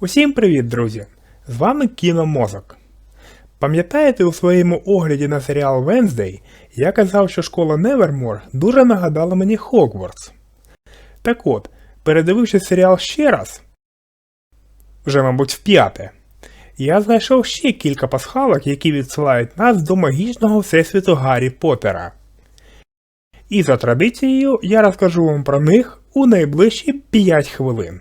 Усім привіт, друзі! З вами Кіномозок. Пам'ятаєте у своєму огляді на серіал Венздей я казав, що школа Невермор дуже нагадала мені Хогвартс. Так от, передививши серіал ще раз, вже, мабуть, вп'яте, я знайшов ще кілька пасхалок, які відсилають нас до магічного всесвіту Гаррі Поттера. І за традицією я розкажу вам про них у найближчі 5 хвилин.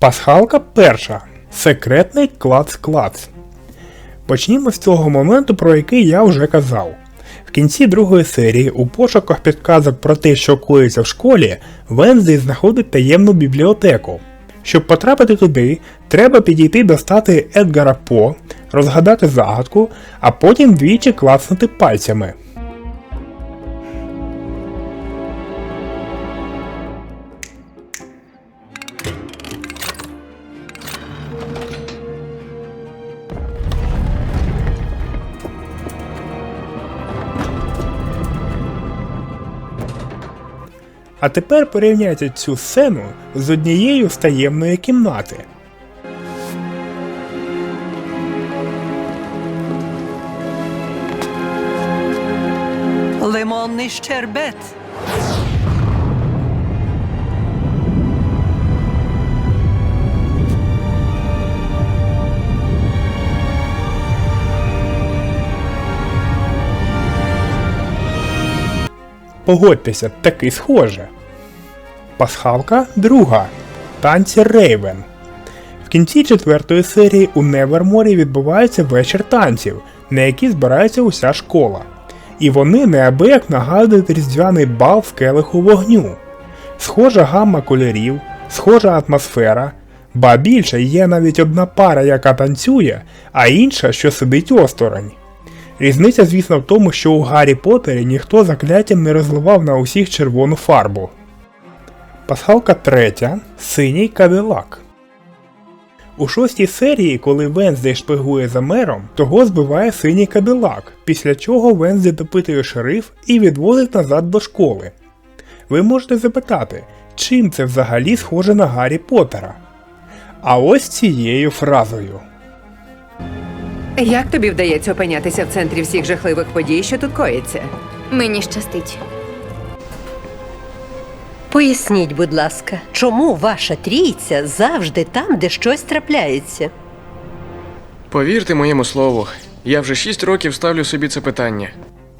Пасхалка перша. Секретний клац-клац. Почнімо з цього моменту, про який я вже казав. В кінці другої серії у пошуках підказок про те, що коїться в школі, Венздей знаходить таємну бібліотеку. Щоб потрапити туди, треба підійти до стати Едгара По, розгадати загадку, а потім двічі клацнути пальцями. А тепер порівняйте цю сцену з однією з таємної кімнати. Лимонний щербет. Погодьтеся, таки схоже. Пасхалка друга. Танці Рейвен. В кінці четвертої серії у Неверморі відбувається вечір танців, на який збирається уся школа. І вони неабияк нагадують різдвяний бал в келиху вогню. Схожа гамма кольорів, схожа атмосфера, ба більше є навіть одна пара, яка танцює, а інша, що сидить осторонь. Різниця, звісно, в тому, що у Гаррі Поттері ніхто закляттям не розливав на усіх червону фарбу. Пасхалка третя. Синій кадилак. У шостій серії, коли Венздей шпигує за мером, того збиває синій кадилак, після чого Венздей допитує шериф і відводить назад до школи. Ви можете запитати, чим це взагалі схоже на Гаррі Поттера? А ось цією фразою. Як тобі вдається опинятися в центрі всіх жахливих подій, що тут коїться? Мені щастить. Поясніть, будь ласка, чому ваша трійця завжди там, де щось трапляється? Повірте моєму слову, я вже шість років ставлю собі це питання.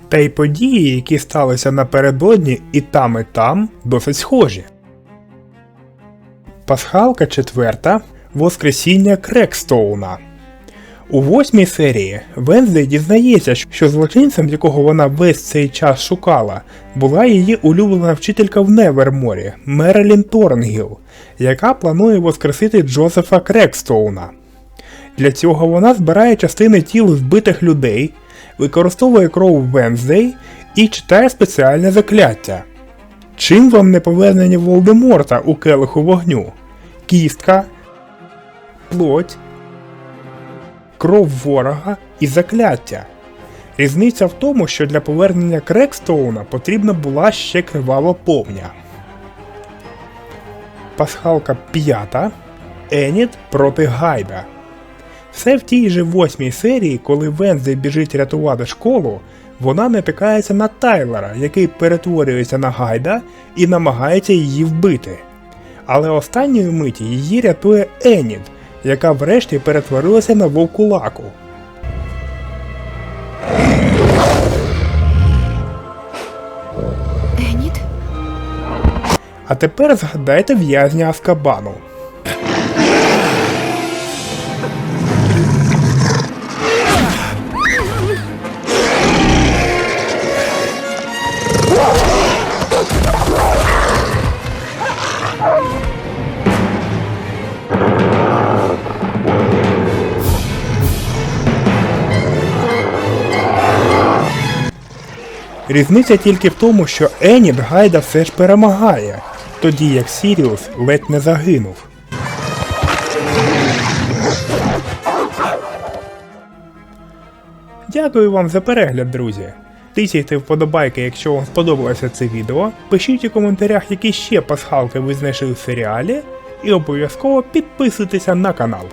Та й події, які сталися напередодні і там, і там, досить схожі. Пасхалка четверта Воскресіння Крекстоуна. У восьмій серії Венздей дізнається, що злочинцем, якого вона весь цей час шукала, була її улюблена вчителька в Неверморі Мерелін Торнгіл, яка планує воскресити Джозефа Крекстоуна. Для цього вона збирає частини тіл вбитих людей, використовує кров Венздей і читає спеціальне закляття. Чим вам не повернення Волдеморта у келиху вогню? Кістка, плоть, кров ворога і закляття. Різниця в тому, що для повернення Крекстоуна потрібна була ще кривава повня. Пасхалка п'ята Еніт проти Гайда. Все в тій же восьмій серії, коли Венздей біжить рятувати школу, вона натикається на Тайлера, який перетворюється на Гайда і намагається її вбити. Але останньої миті її рятує Еніт, яка врешті перетворилася на вовкулаку. А тепер згадайте в'язня Аскабану. Різниця тільки в тому, що Еніт Гайда все ж перемагає, тоді як Сіріус ледь не загинув. Дякую вам за перегляд, друзі. Тисяйте вподобайки, якщо вам сподобалося це відео. Пишіть у коментарях, які ще пасхалки ви знайшли в серіалі, і обов'язково підписуйтеся на канал.